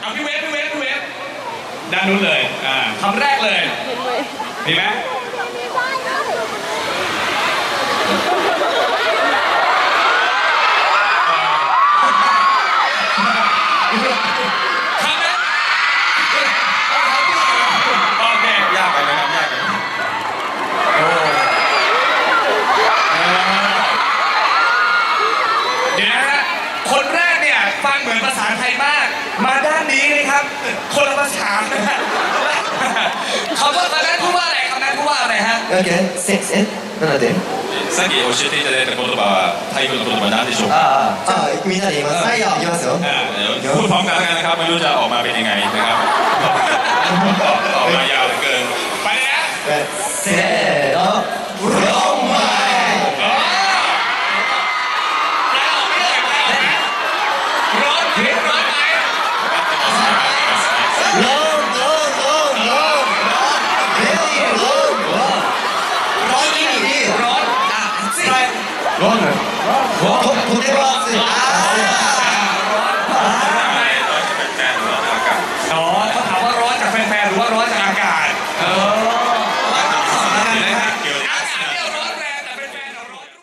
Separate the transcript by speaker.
Speaker 1: เอาพี่เวฟพี่เวฟพี่เวฟด้านนู้นเลยอ่าคำแรกเลยมีไหมคำนั้นโอเค
Speaker 2: ยากไปไหมครับยากไปไหม
Speaker 1: เดี๋ยวนะฮะ คนแรกเนี่ยฟังเหมือนภาษาไทยมาก มาด้านนี้นะ คนละภาษาเขาบอกตอนนั้นพูดว่าอะไรคำนั้นพูดว่าอะไรฮะ
Speaker 3: Okay, six in. なので、
Speaker 2: さっき教えていただいた言葉は台風の言葉なんでしょうか
Speaker 3: あじゃあみんなで言います。はい、いきますよ。
Speaker 2: อ่าเดี๋ยวพูดพร้อมกันแล้วกันนะครับ ไม่รู้จะออกมาเป็นยังไงนะครับ ออกมายาวเหลือเกิน
Speaker 1: ไปเลยนะせー
Speaker 3: 뭐하나요? 뭐? 도대박스. 아.